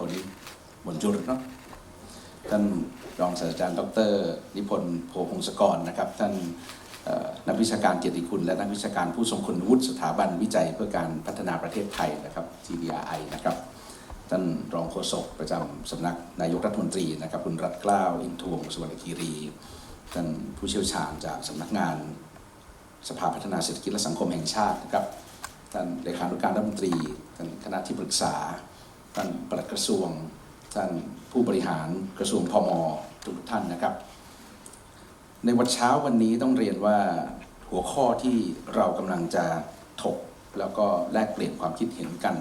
คนนี้บนจุดเนาะท่านรองศาสตราจารย์ดร นิพนธ์โพพงศกรนะครับ ท่านนักวิชาการเกียรติคุณ และนักวิชาการผู้ทรงคุณวุฒิสถาบันวิจัยเพื่อการพัฒนาประเทศไทยนะครับ TDRI นะครับ ท่านรองโฆษกประจำสำนักนายกรัฐมนตรีนะครับคุณรัตกล้าวอินทวงสุวรรณคีรี ท่านผู้เชี่ยวชาญจากสำนักงานสภาพัฒนาเศรษฐกิจและสังคมแห่งชาตินะครับ ท่านเลขานุการรัฐมนตรีท่านคณะที่ปรึกษา ท่านปลัดกระทรวง ท่านผู้บริหารกระทรวงพมทุกท่านนะครับ ในวันเช้าวันนี้ต้องเรียนว่าหัวข้อที่เรากำลังจะถกแล้วก็แลกเปลี่ยนความคิดเห็นกัน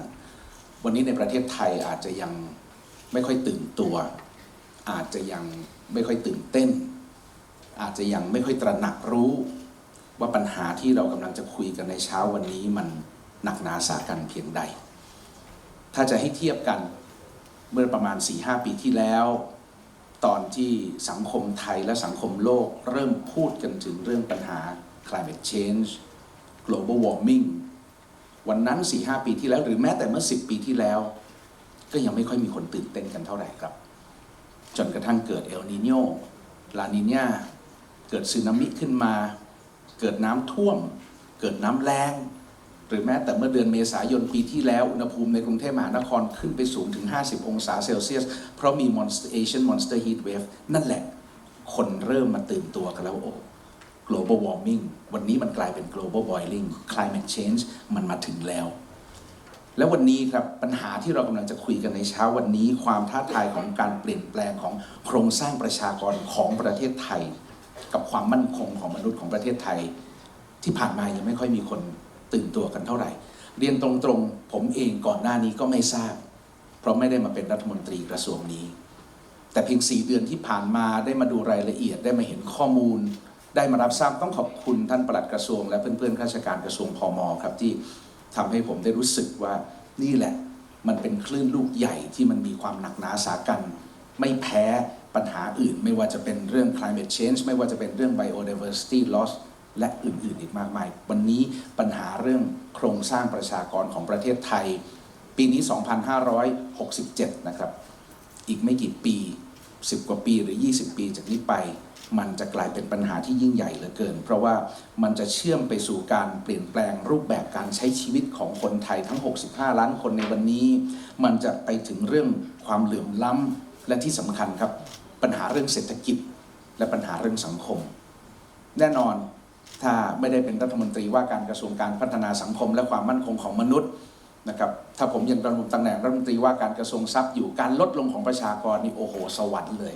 วันนี้ในประเทศไทยอาจจะยังไม่ค่อยตื่นตัว อาจจะยังไม่ค่อยตื่นเต้น อาจจะยังไม่ค่อยตระหนักรู้ว่าปัญหาที่เรากำลังจะคุยกันในเช้าวันนี้มันหนักหนาสากันเพียงใด ถ้าจะให้เทียบกันเมื่อประมาณ 4-5 ปีที่แล้ว ตอนที่สังคมไทยและสังคมโลกเริ่มพูดกันถึงเรื่องปัญหา climate change global warming วันนั้น 4-5 ปีที่แล้ว หรือแม้แต่เมื่อ 10 ปีที่แล้ว ก็ยังไม่ค่อยมีคนตื่นเต้นกันเท่าไหร่ครับ จนกระทั่งเกิดเอลนิโญลานิญาเกิดสึนามิขึ้นมา เกิดน้ำท่วม เกิดน้ำแรง หรือแม้แต่เมื่อเดือนเมษายนปีที่แล้ว อุณหภูมิในกรุงเทพมหานครขึ้นไปสูงถึง 50 องศาเซลเซียส เพราะมี Monster Asian Monster Heat Wave นั่นแหละ คนเริ่มมาตื่นตัวกันแล้วโอ้ global warming วันนี้มันกลายเป็น global boiling climate change มันมาถึงแล้ว แล้ววันนี้ครับ ปัญหาที่เรากำลังจะคุยกันในเช้าวันนี้ ความท้าทายของการเปลี่ยนแปลงของโครงสร้างประชากรของประเทศไทย กับความมั่นคงของมนุษย์ของประเทศไทย ที่ผ่านมายังไม่ค่อยมีคน ตื่นตัวกันเท่าไหร่ เรียนตรงๆ ผมเองก่อนหน้านี้ก็ไม่ทราบ เพราะไม่ได้มาเป็นรัฐมนตรีกระทรวงนี้ แต่เพียงสี่เดือนที่ผ่านมาได้มาดูรายละเอียดได้มาเห็นข้อมูล ได้มารับทราบต้องขอบคุณท่านปลัดกระทรวง และเพื่อนๆข้าราชการกระทรวงพมครับที่ทำให้ผมได้รู้สึกว่านี่แหละ มันเป็นคลื่นลูกใหญ่ที่มันมีความหนักหนาสากัน ไม่แพ้ปัญหาอื่น ไม่ว่าจะเป็นเรื่อง climate change ไม่ว่าจะเป็นเรื่อง biodiversity loss และอื่นๆอีกมากมาย วันนี้ปัญหาเรื่องโครงสร้างประชากรของประเทศไทย ปีนี้ 2567 นะครับ อีกไม่กี่ปี 10 กว่าปีหรือ 20 ปีจากนี้ไป มันจะกลายเป็นปัญหาที่ยิ่งใหญ่เหลือเกิน เพราะว่ามันจะเชื่อมไปสู่การเปลี่ยนแปลงรูปแบบการใช้ชีวิตของคนไทยทั้ง 65 ล้านคนในวันนี้ มันจะไปถึงเรื่องความเหลื่อมล้ำและที่สำคัญครับ ปัญหาเรื่องเศรษฐกิจ และปัญหาเรื่องสังคม แน่นอน ถ้าไม่ได้เป็นรัฐมนตรีว่าการกระทรวงการพัฒนาสังคม และความมั่นคงของมนุษย์นะครับถ้าผมยังดำรงตำแหน่งรัฐมนตรีว่าการกระทรวงทรัพย์อยู่การลดลงของประชากรนี่โอ้โหสวรรค์เลย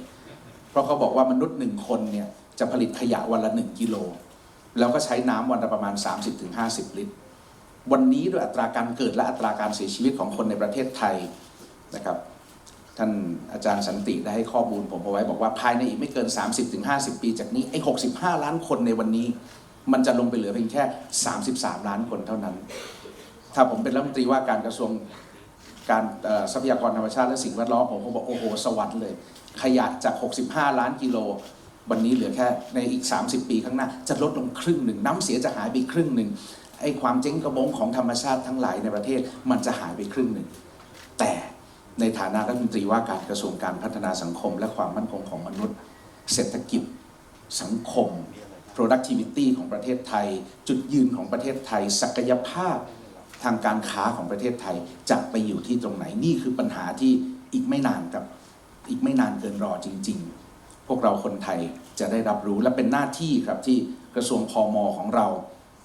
เพราะเขาบอกว่ามนุษย์หนึ่งคนเนี่ยจะผลิตขยะวันละหนึ่งกิโล แล้วก็ใช้น้ำวันละประมาณ 30-50 ลิตร วันนี้ด้วยอัตราการเกิดและอัตราการเสียชีวิตของคนในประเทศไทยนะครับท่านอาจารย์สันติได้ให้ข้อมูลผมเอาไว้บอกว่าภายในอีกไม่เกิน 30-50 ปีจากนี้ไอ้65 ล้านคนในวันนี้ มันจะลงไปเหลือเพียงแค่ 33 ล้านคนเท่านั้น ถ้าผมเป็นรัฐมนตรีว่าการกระทรวงการทรัพยากรธรรมชาติและสิ่งแวดล้อมผมก็บอกโอ้โหสวรรค์เลย ขยะจาก 65 ล้านกิโล วันนี้เหลือแค่ในอีก 30 ปีข้างหน้า จะลดลงครึ่งหนึ่งน้ำเสียจะหายไปครึ่งหนึ่งไอ้ความเจ๊งกระบงของธรรมชาติทั้งหลายในประเทศมันจะหายไปครึ่งหนึ่งแต่ในฐานะรัฐมนตรีว่าการกระทรวงการพัฒนาสังคม และความมั่นคงของมนุษย์ เศรษฐกิจสังคม productivity ของประเทศไทย จุดยืนของประเทศไทย ศักยภาพทางการค้าของประเทศไทยจะไปอยู่ที่ตรงไหนนี่คือปัญหาที่อีกไม่นานครับอีกไม่นานเกินรอจริง ๆ พวกเราคนไทยจะได้รับรู้และเป็นหน้าที่ครับที่กระทรวงพอมอของเรา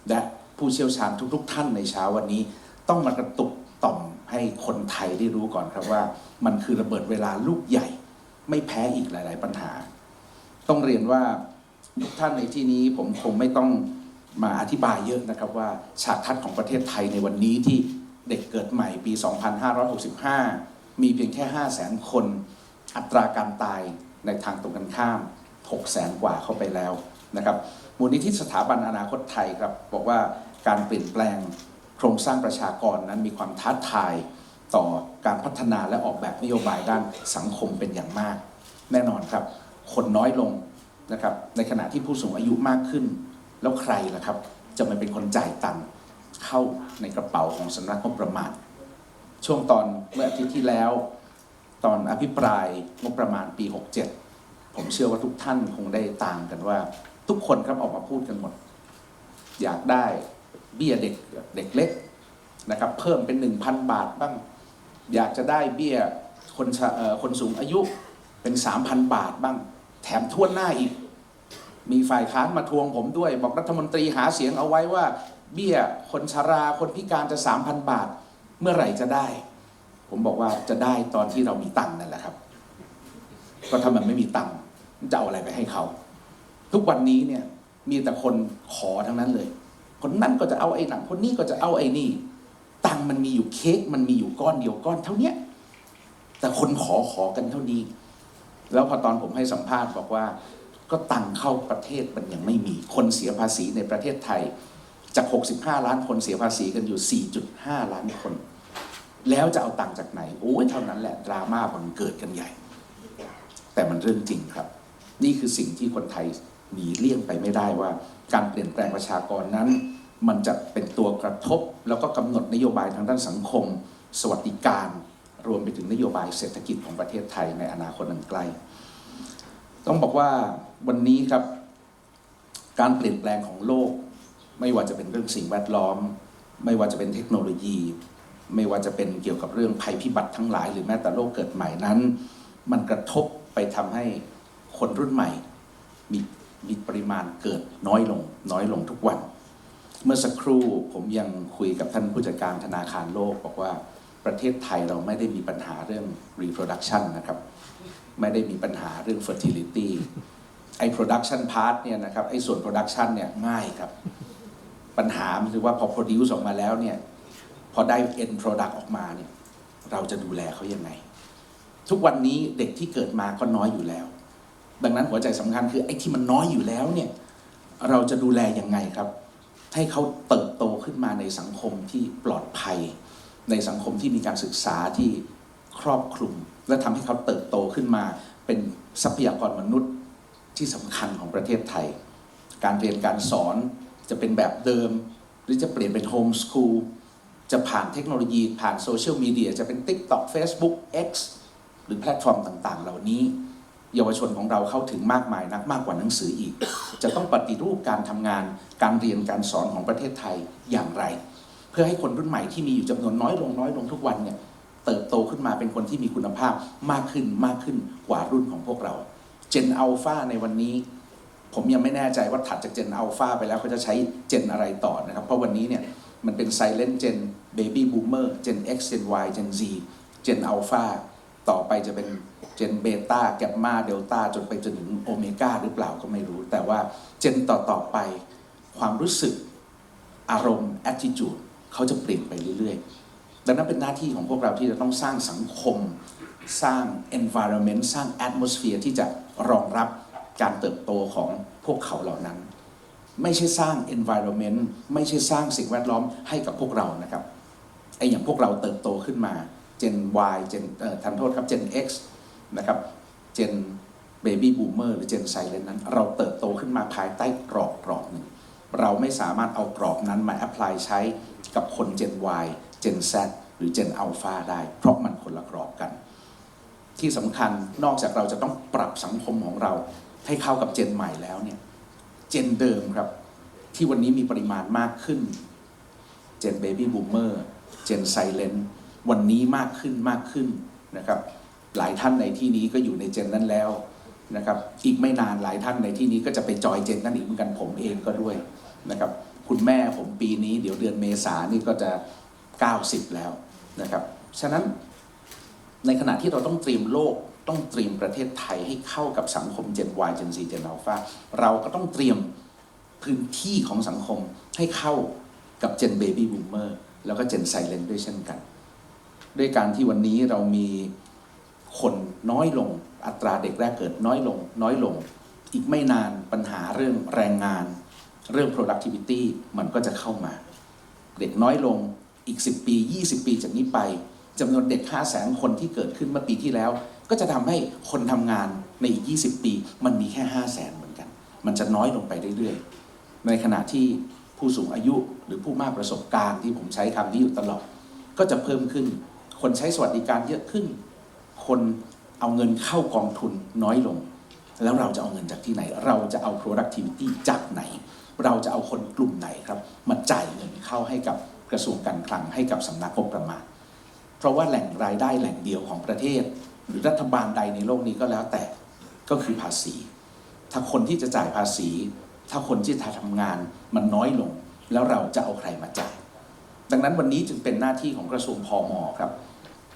และผู้เชี่ยวชาญทุก ๆ ท่านในเช้าวันนี้ ต้องมากระตุกต่อมให้คนไทยได้รู้ก่อนครับว่า มันคือระเบิดเวลาลูกใหญ่ ไม่แพ้อีกหลาย ๆ ปัญหา ต้องเรียนว่า ทุกท่านในที่นี้ผมคงไม่ต้องมาอธิบายเยอะนะครับว่าฉากทัศน์ของประเทศไทยในวันนี้ที่เด็กเกิดใหม่ปี 2565 มีเพียงแค่ 5 0 0 0 0 0 คน อัตราการตายในทางตรงกันข้าม6 0 0 0 0 0 กว่าเข้าไปแล้วนะครับมูลนิธิสถาบันอนาคตไทยครับบอกว่าการเปลี่ยนแปลงโครงสร้างประชากรนั้นมีความท้าทายต่อการพัฒนาและออกแบบนโยบายด้านสังคมเป็นอย่างมาก แน่นอนครับ คนน้อยลง นะครับในขณะที่ผู้สูงอายุมากขึ้น แล้วใครล่ะครับ จะมาเป็นคนจ่ายตังค์เข้าในกระเป๋าของสำนักงบประมาณ ช่วงตอนเมื่ออาทิตย์ที่แล้ว ตอนอภิปรายงบประมาณปี 67 ผมเชื่อว่าทุกท่านคงได้ตามกันว่า ทุกคนครับออกมาพูดกันหมด อยากได้เบี้ยเด็กเด็กเล็กนะครับเพิ่มเป็น 1,000 บาทบ้าง อยากจะได้เบี้ยคนคนสูงอายุเป็น 3,000 บาทบ้าง แถมทวนหน้าอีก มีฝ่ายค้านมาทวงผมด้วย บอกรัฐมนตรีหาเสียงเอาไว้ว่า เบี้ยคนชราคนพิการจะ 3,000 บาท เมื่อไหร่จะได้ ผมบอกว่าจะได้ตอนที่เรามีตังค์นั่นแหละครับ ก็ถ้ามันไม่มีตังค์จะเอาอะไรไปให้เขา ทุกวันนี้เนี่ยมีแต่คนขอทั้งนั้นเลย คนนั้นก็จะเอาไอ้หนังคนนี้ก็จะเอาไอ้นี่ ตังค์มันมีอยู่เค้กมันมีอยู่ก้อนเดียวก้อนเท่าเนี้ยแต่คนขอขอกันเท่านี้ แล้วพอตอนผมให้สัมภาษณ์บอกว่า ก็ตังเข้าประเทศมันยังไม่มีคนเสียภาษีในประเทศไทย จาก 65 ล้านคนเสียภาษีกันอยู่ 4.5 ล้านคน แล้วจะเอาตังจากไหนโอ้ยเท่านั้นแหละดราม่าบังเกิดกันใหญ่ แต่มันเรื่องจริงครับ นี่คือสิ่งที่คนไทยหนีเลี่ยงไปไม่ได้ว่า การเปลี่ยนแปลงประชากรนั้น มันจะเป็นตัวกระทบ แล้วก็กำหนดนโยบายทางด้านสังคม สวัสดิการ รวมไปถึงนโยบายเศรษฐกิจของประเทศไทยในอนาคตอันใกล้ ต้องบอกว่าวันนี้ครับ การเปลี่ยนแปลงของโลก ไม่ว่าจะเป็นเรื่องสิ่งแวดล้อม ไม่ว่าจะเป็นเทคโนโลยี ไม่ว่าจะเป็นเกี่ยวกับเรื่องภัยพิบัติทั้งหลาย หรือแม้แต่โลกเกิดใหม่นั้น มันกระทบไปทำให้คนรุ่นใหม่มีมีปริมาณเกิดน้อยลง น้อยลงทุกวัน เมื่อสักครู่ผมยังคุยกับท่านผู้จัดการธนาคารโลก บอกว่า ประเทศไทยเราไม่ได้มีปัญหาเรื่อง reproduction นะครับ ไม่ได้มีปัญหาเรื่อง fertility ไอ้ production part เนี่ยนะครับ ไอ้ส่วน production เนี่ยง่ายครับ ปัญหามันคือว่าพอ produce ออกมาแล้วเนี่ย พอได้ end product ออกมาเนี่ย เราจะดูแลเขายังไง ทุกวันนี้เด็กที่เกิดมาก็น้อยอยู่แล้ว ดังนั้นหัวใจสำคัญคือไอ้ที่มันน้อยอยู่แล้วเนี่ย เราจะดูแลยังไงครับ ให้เขาเติบโตขึ้นมาในสังคมที่ปลอดภัย ในสังคมที่มีการศึกษาที่ครอบคลุม และทำให้เขาเติบโตขึ้นมา เป็นทรัพยากรมนุษย์ที่สำคัญของประเทศไทย การเรียนการสอนจะเป็นแบบเดิม หรือจะเปลี่ยนเป็นโฮมสคูลจะผ่านเทคโนโลยีผ่านโซเชียลมีเดียจะเป็น TikTok Facebook X หรือแพลตฟอร์มต่างๆ เหล่านี้ เยาวชนของเราเข้าถึงมากมายนักมากกว่าหนังสืออีก จะต้องปฏิรูปการทำงานการเรียนการสอนของประเทศไทยอย่างไร พื่อให้คนรุ่นใหม่ที่มีอยู่จำนวนน้อยลงน้อยลงทุกวันเนี่ยเติบโตขึ้นมาเป็นคนที่มีคุณภาพมากขึ้นมากขึ้นกว่ารุ่นของพวกเราเจนอัลฟาในวันนี้ ผมยังไม่แน่ใจว่าถัดจากเจนอัลฟาไปแล้วเขาจะใช้เจนอะไรต่อนะครับ เพราะวันนี้เนี่ยมันเป็น Silent Gen Baby Boomer Gen X Gen Y Gen Z Gen Alpha ต่อไปจะเป็นเจนเบต้าแกมมาเดลต้าจนไปจนถึงโอเมก้าหรือเปล่าก็ไม่รู้ แต่ว่าเจนต่อต่อๆไปความรู้สึกอารมณ์ attitude เขาจะเปลี่ยนไปเรื่อยๆ ดังนั้นเป็นหน้าที่ของพวกเราที่จะต้องสร้างสังคม สร้าง environment สร้าง atmosphere ที่จะรองรับการเติบโตของพวกเขาเหล่านั้น ไม่ใช่สร้าง environment ไม่ใช่สร้างสิ่งแวดล้อมให้กับพวกเรานะครับไออย่างพวกเราเติบโตขึ้นมา Gen Y Gen เอ่อทันโทษครับ Gen X นะครับ Gen Baby Boomer หรือ Gen Silent นั้น เราเติบโตขึ้นมาภายใต้กรอบกรอบหนึ่งเราไม่สามารถเอากรอบนั้นมา apply ใช้ กับคน Gen Y Gen Z หรือ Gen Alpha ได้ เพราะมันคนละกรอบกัน ที่สำคัญนอกจากเราจะต้องปรับสังคมของเราให้เข้ากับเจนใหม่แล้วเนี่ย เจนเดิมครับ ที่วันนี้มีปริมาณมากขึ้น เจนเบบี้บูมเมอร์เจนไซเลนวันนี้มากขึ้นมากขึ้นนะครับ หลายท่านในที่นี้ก็อยู่ในเจนนั้นแล้วนะครับ อีกไม่นานหลายท่านในที่นี้ก็จะไปจอยเจนนั้นอีกเหมือนกันผมเองก็ด้วยนะครับ คุณแม่ผมปีนี้ เดี๋ยวเดือนเมษานี่ก็จะ 90 แล้วนะครับ ฉะนั้นในขณะที่เราต้องเตรียมโลกต้องเตรียมประเทศไทยให้เข้ากับสังคม Gen Y Gen Z Gen Alpha เราก็ต้องเตรียมพื้นที่ของสังคมให้เข้ากับ Gen Baby Boomer แล้วก็ Gen Silent ด้วยเช่นกัน ด้วยการที่วันนี้เรามีคนน้อยลงอัตราเด็กแรกเกิดน้อยลง น้อยลง อีกไม่นานปัญหาเรื่องแรงงาน เรื่อง productivity มันก็จะเข้ามา เด็กน้อยลงอีก 10 ปี 20 ปีจากนี้ไปจำนวนเด็ก 5 0 0แสนคนที่เกิดขึ้นเมื่อปีที่แล้ว ก็จะทำให้คนทำงานในอีก 20 ปี มันมีแค่ 5 0 0แสนเหมือนกัน มันจะน้อยลงไปเรื่อยๆ ในขณะที่ผู้สูงอายุหรือผู้มากประสบการณ์ที่ผมใช้คำนี้อยู่ตลอด ก็จะเพิ่มขึ้น คนใช้สวัสดิการเยอะขึ้น คนเอาเงินเข้ากองทุนน้อยลง แล้วเราจะเอาเงินจากที่ไหน เราจะเอา productivity จากไหน เราจะเอาคนกลุ่มไหนครับมาจ่ายเงินเข้าให้กับกระทรวงการคลังให้กับสำนักงบประมาณ เพราะว่าแหล่งรายได้แหล่งเดียวของประเทศ หรือรัฐบาลใดในโลกนี้ก็แล้วแต่ก็คือภาษี ถ้าคนที่จะจ่ายภาษี ถ้าคนที่จะทำงานมันน้อยลง แล้วเราจะเอาใครมาจ่าย ดังนั้นวันนี้จึงเป็นหน้าที่ของกระทรวงพอมครับ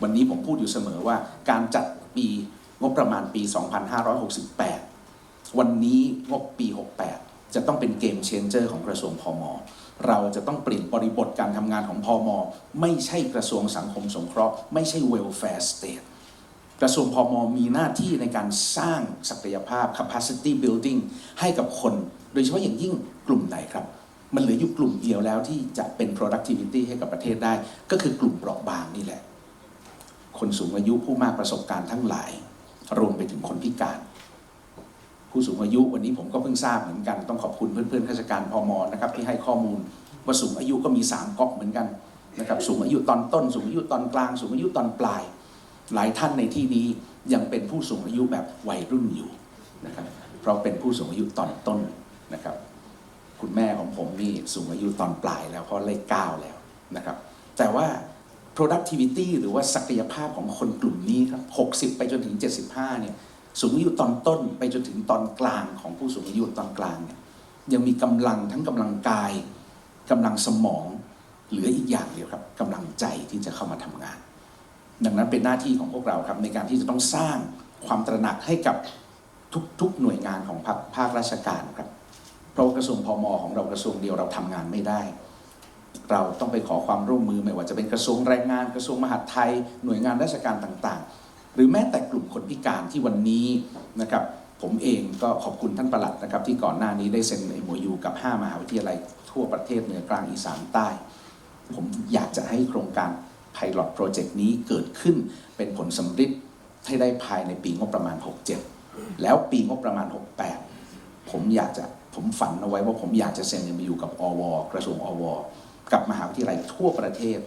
วันนี้ผมพูดอยู่เสมอว่าการจัดปีงบประมาณปี 2568 วันนี้งบปี 68 จะต้องเป็นเกมเชนเจอร์ของกระทรวงพอมเราจะต้องเปลี่ยนบริบทการทำงานของพอมไม่ใช่กระทรวงสังคมสงเคราะห์ไม่ใช่ welfare state กระทรวงพอมมีหน้าที่ในการสร้างศักยภาพ capacity building ให้กับคน โดยเฉพาะอย่างยิ่งกลุ่มไหนครับ มันเหลืออยู่กลุ่มเดียวแล้วที่จะเป็น productivity ให้กับประเทศได้ ก็คือกลุ่มเปราะบางนี่แหละ คนสูงอายุผู้มากประสบการณ์ทั้งหลาย รวมไปถึงคนพิการ ผู้สูงอายุ วันนี้ผมก็เพิ่งทราบเหมือนกัน ต้องขอบคุณเพื่อนๆข้าราชการพมอนะครับที่ให้ข้อมูลว่าสูงอายุก็มี3ก๊อกเหมือนกันนะครับสูงอายุตอนต้น สูงอายุตอนกลาง สูงอายุตอนปลาย หลายท่านในที่นี้ยังเป็นผู้สูงอายุแบบวัยรุ่นอยู่นะครับเพราะเป็นผู้สูงอายุตอนต้นนะครับคุณแม่ของผมนี่สูงอายุตอนปลายแล้วเพราะเลขเก้าแล้วนะครับแต่ว่า productivity หรือว่าศักยภาพของคนกลุ่มนี้ครับ 60 ไปจนถึง 75 เนี่ย สูงอายุตอนต้นไปจนถึงตอนกลางของผู้สูงอายุตอนกลางเนี่ยยังมีกำลังทั้งกำลังกายกำลังสมองเหลืออีกอย่างเดียวครับกำลังใจที่จะเข้ามาทำงาน ดังนั้นเป็นหน้าที่ของพวกเราครับในการที่จะต้องสร้างความตระหนักให้กับทุกๆหน่วยงานของภาคภาคราชการครับเพราะกระทรวงพมของเรากระทรวงเดียวเราทำงานไม่ได้ เราต้องไปขอความร่วมมือไม่ว่าจะเป็นกระทรวงแรงงาน กระทรวงมหาดไทย หน่วยงานราชการต่างๆ หรือแม้แต่กลุ่มคนพิการที่วันนี้นะครับผมเองก็ขอบคุณท่านประหลัดนะครับที่ก่อนหน้านี้ได้เซ็นเอ็มยูกับ 5 มหาวิทยาลัยทั่วประเทศเหนือกลางอีสานใต้ ผมอยากจะให้โครงการ Pilot Project นี้เกิดขึ้นเป็นผลสำฤทธิ์ให้ได้ภายในปีงบประมาณ 67 แล้วปีงบประมาณ 68 ผมอยากจะผมฝันเอาไว้ว่าผมอยากจะเซ็นเอ็มยูกับอวกระทรวงอวกับมหาวิทยาลัยทั่วประเทศ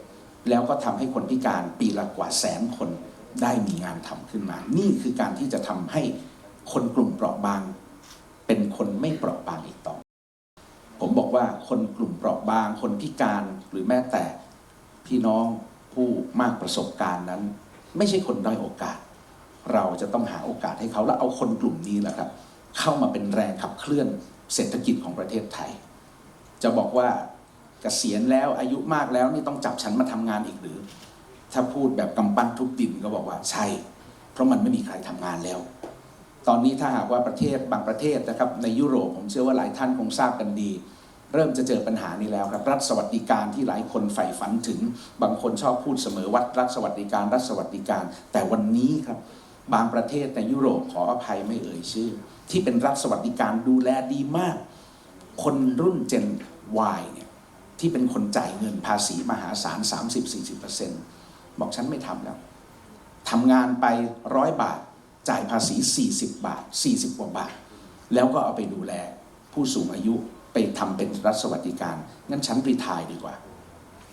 แล้วก็ทำให้คนพิการปีละกว่าแสนคน ได้มีงานทำขึ้นมา นี่คือการที่จะทำให้คนกลุ่มเปราะบาง เป็นคนไม่เปราะบางอีกต่อ ผมบอกว่าคนกลุ่มเปราะบาง คนพิการหรือแม้แต่พี่น้องผู้มากประสบการณ์นั้น ไม่ใช่คนด้อยโอกาส เราจะต้องหาโอกาสให้เขาแล้วเอาคนกลุ่มนี้แหละครับ เข้ามาเป็นแรงขับเคลื่อนเศรษฐกิจของประเทศไทย จะบอกว่าเกษียณแล้วอายุมากแล้วนี่ต้องจับฉันมาทำงานอีกหรือ ถ้าพูดแบบกำปั้นทุบดินก็บอกว่าใช่ เพราะมันไม่มีใครทำงานแล้ว ตอนนี้ถ้าหากว่าประเทศบางประเทศนะครับในยุโรปผมเชื่อว่าหลายท่านคงทราบกันดี เริ่มจะเจอปัญหานี้แล้วครับ รัฐสวัสดิการที่หลายคนใฝ่ฝันถึง บางคนชอบพูดเสมอวัดรัฐสวัสดิการรัฐสวัสดิการ แต่วันนี้ครับบางประเทศในยุโรปขออภัยไม่เอ่ยชื่อ ที่เป็นรัฐสวัสดิการดูแลดีมาก คนรุ่น Gen Y เนี่ยที่เป็นคนจ่ายเงินภาษีมหาศาล 30-40% บอกฉันไม่ทำแล้วทำงานไปร้อยบาท จ่ายภาษี 40 บาท 40กว่าบาท แล้วก็เอาไปดูแลผู้สูงอายุไปทำเป็นรัฐสวัสดิการ งั้นฉันรีทายดีกว่า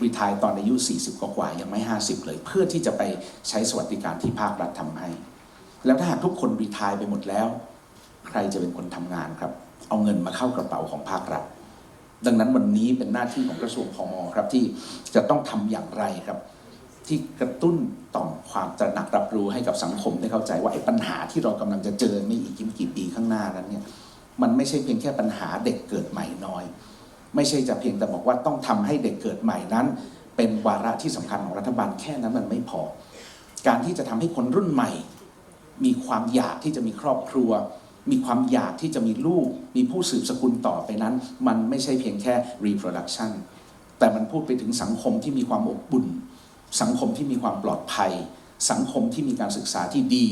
รีทายตอนอายุ 40 กว่าๆยังไม่ 50 เลย เพื่อที่จะไปใช้สวัสดิการที่ภาครัฐทำให้ แล้วถ้าหากทุกคนรีทายไปหมดแล้ว ใครจะเป็นคนทำงานครับ เอาเงินมาเข้ากระเป๋าของภาครัฐดังนั้นวันนี้เป็นหน้าที่ของกระทรวงพมครับที่จะต้องทำอย่างไรครับ ที่กระตุ้นต่อมความตระหนักรับรู้ให้กับสังคมได้เข้าใจว่าไอ้ปัญหาที่เรากำลังจะเจอไม่อีกกี่ปีข้างหน้านั้นเนี่ยมันไม่ใช่เพียงแค่ปัญหาเด็กเกิดใหม่น้อย ไม่ใช่จะเพียงแต่บอกว่าต้องทำให้เด็กเกิดใหม่นั้น เป็นวาระที่สำคัญของรัฐบาลแค่นั้นมันไม่พอ การที่จะทำให้คนรุ่นใหม่ มีความอยากที่จะมีครอบครัว มีความอยากที่จะมีลูก มีผู้สืบสกุลต่อไปนั้น มันไม่ใช่เพียงแค่ reproduction แต่มันพูดไปถึงสังคมที่มีความอบอุ่น สังคมที่มีความปลอดภัย สังคมที่มีการศึกษาที่ดี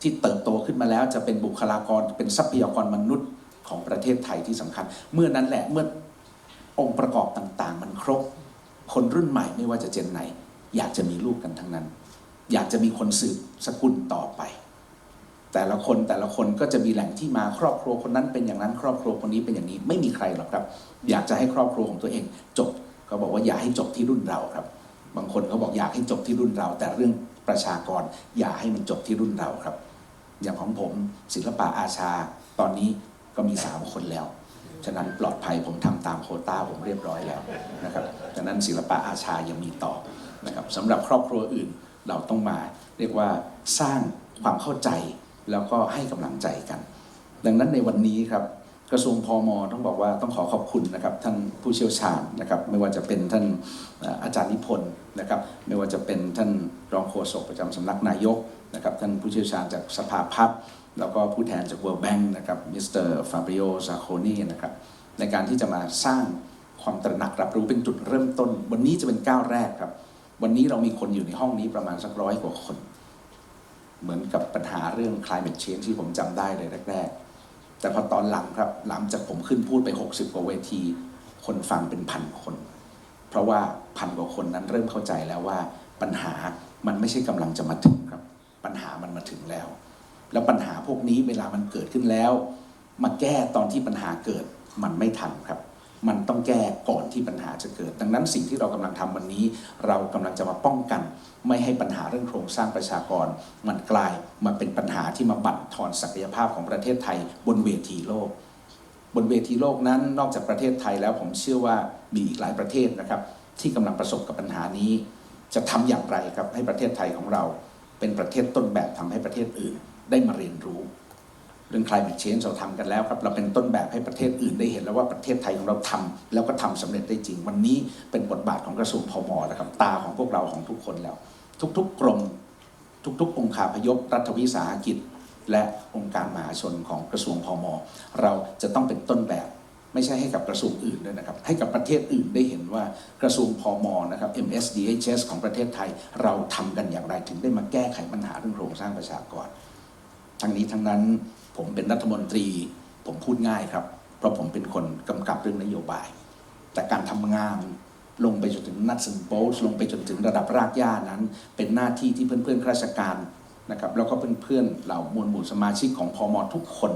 ที่เติบโตขึ้นมาแล้วจะเป็นบุคลากรเป็นทรัพยากรมนุษย์ของประเทศไทยที่สำคัญ เมื่อนั้นแหละเมื่อองค์ประกอบต่างๆ มันครบ คนรุ่นใหม่ไม่ว่าจะเจนไหน อยากจะมีลูกกันทั้งนั้น อยากจะมีคนสืบสกุลต่อไป แต่ละคนแต่ละคนก็จะมีแหล่งที่มาครอบครัวคนนั้นเป็นอย่างนั้น ครอบครัวคนนี้เป็นอย่างนี้ไม่มีใครหรอกครับ อยากจะให้ครอบครัวของตัวเองจบ ก็บอกว่าอย่าให้จบที่รุ่นเราครับ บางคนเขาบอกอยากให้จบที่รุ่นเรา แต่เรื่องประชากรอย่าให้มันจบที่รุ่นเราครับ อย่างของผมศิลปะอาชา ตอนนี้ก็มีสามคนแล้ว ฉะนั้นปลอดภัยผมทำตามโควต้าผมเรียบร้อยแล้วนะครับฉะนั้นศิลปะอาชายังมีต่อนะครับสำหรับครอบครัวอื่นเราต้องมา เรียกว่าสร้างความเข้าใจแล้วก็ให้กำลังใจกัน ดังนั้นในวันนี้ครับ กระทรวงพมต้องบอกว่าต้องขอขอบคุณนะครับท่านผู้เชี่ยวชาญนะครับไม่ว่าจะเป็นท่านอาจารย์นิพนธ์นะครับไม่ว่าจะเป็นท่านรองโฆษกประจำสำนักนายกนะครับท่านผู้เชี่ยวชาญจากสภาพัฒน์แล้วก็ผู้แทนจาก World Bank นะครับมิสเตอร์ฟาบริโอซาโคนีนะครับในการที่จะมาสร้างความตระหนักรับรู้เป็นจุดเริ่มต้น วันนี้จะเป็นก้าวแรกครับ วันนี้เรามีคนอยู่ในห้องนี้ประมาณสักร้อยกว่าคน เหมือนกับปัญหาเรื่อง climate change ที่ผมจำได้เลยแรกๆ แต่พอตอนหลังครับหลังจากผมขึ้นพูดไป 60 กว่าเวที คนฟังเป็นพันคน เพราะว่าพันกว่าคนนั้นเริ่มเข้าใจแล้วว่าปัญหามันไม่ใช่กำลังจะมาถึงครับ ปัญหามันมาถึงแล้ว แล้วปัญหาพวกนี้เวลามันเกิดขึ้นแล้ว มาแก้ตอนที่ปัญหาเกิดมันไม่ทันครับ มันต้องแก้ก่อนที่ปัญหาจะเกิด ดังนั้นสิ่งที่เรากำลังทำวันนี้ เรากำลังจะมาป้องกัน ไม่ให้ปัญหาเรื่องโครงสร้างประชากร มันกลายมาเป็นปัญหาที่มาบั่นทอนศักยภาพของประเทศไทย บนเวทีโลก บนเวทีโลกนั้นนอกจากประเทศไทยแล้วผมเชื่อว่ามีอีกหลายประเทศนะครับ ที่กำลังประสบกับปัญหานี้ จะทำอย่างไรครับให้ประเทศไทยของเรา เป็นประเทศต้นแบบทำให้ประเทศอื่น ได้มาเรียนรู้ เรื่อง climate change เราทำกันแล้วครับ เราเป็นต้นแบบให้ประเทศอื่นได้เห็นแล้วว่าประเทศไทยของเราทำแล้วก็ทำสำเร็จได้จริง วันนี้เป็นบทบาทของกระทรวงพมแล้วครับ ตาของพวกเราของทุกคนแล้ว ทุกๆกรม ทุกๆ องค์คาพยพรัฐวิสาหกิจ และองค์การมหาชนของกระทรวงพมเราจะต้องเป็นต้นแบบไม่ใช่ให้กับกระทรวงอื่นด้วยนะครับ ให้กับประเทศอื่นได้เห็นว่ากระทรวงพมนะครับ MSDHS ของประเทศไทย เราทำกันอย่างไรถึงได้มาแก้ไขปัญหาเรื่องโครงสร้างประชากร ทั้งนี้ทั้งนั้นผมเป็นรัฐมนตรี ผมพูดง่ายครับ เพราะผมเป็นคนกำกับเรื่องนโยบาย แต่การทำงานลงไปจนถึงนัดสันโบสลงไปจนถึงระดับรากหญ้านั้น เป็นหน้าที่ที่เพื่อนๆข้าราชการนะครับแล้วก็เพื่อนๆเหล่ามวลหมู่สมาชิกของพอมทุกคน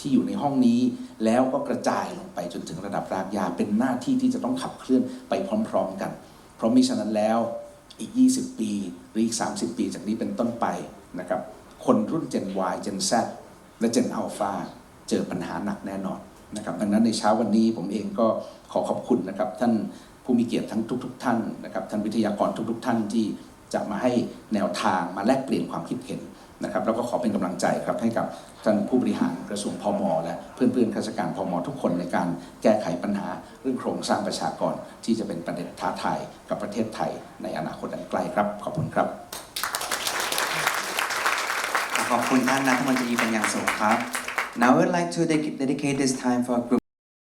ที่อยู่ในห้องนี้ แล้วก็กระจายลงไปจนถึงระดับรากหญ้าเป็นหน้าที่ที่จะต้องขับเคลื่อนไปพร้อม ๆ กัน เพราะมิฉะนั้นแล้วอีก 20 ปี หรืออีก 30 ปีจากนี้เป็นต้นไปนะครับ คนรุ่น Gen Y Gen Z และ Gen Alpha เจอปัญหาหนักแน่นอนนะครับดังนั้นในเช้าวันนี้ผมเองก็ขอขอบคุณนะครับ ท่านผู้มีเกียรติทั้งทุก ๆท่านนะครับท่านวิทยากรทุกๆท่านที่จะมาให้แนวทางมาแลกเปลี่ยนความคิดเห็นนะครับแล้วก็ขอเป็นกำลังใจครับให้กับท่านผู้บริหารกระทรวงพมและเพื่อนๆข้าราชการพมทุกคนในการแก้ไขปัญหาเรื่องโครงสร้างประชากรที่จะเป็นประเด็นท้าทายกับประเทศไทยในอนาคตอันใกล้ครับ ขอบคุณครับ ขอบคุณท่านรัฐมนตรีเป็นอย่างสูงครับ Now I would like to dedicate this time for a group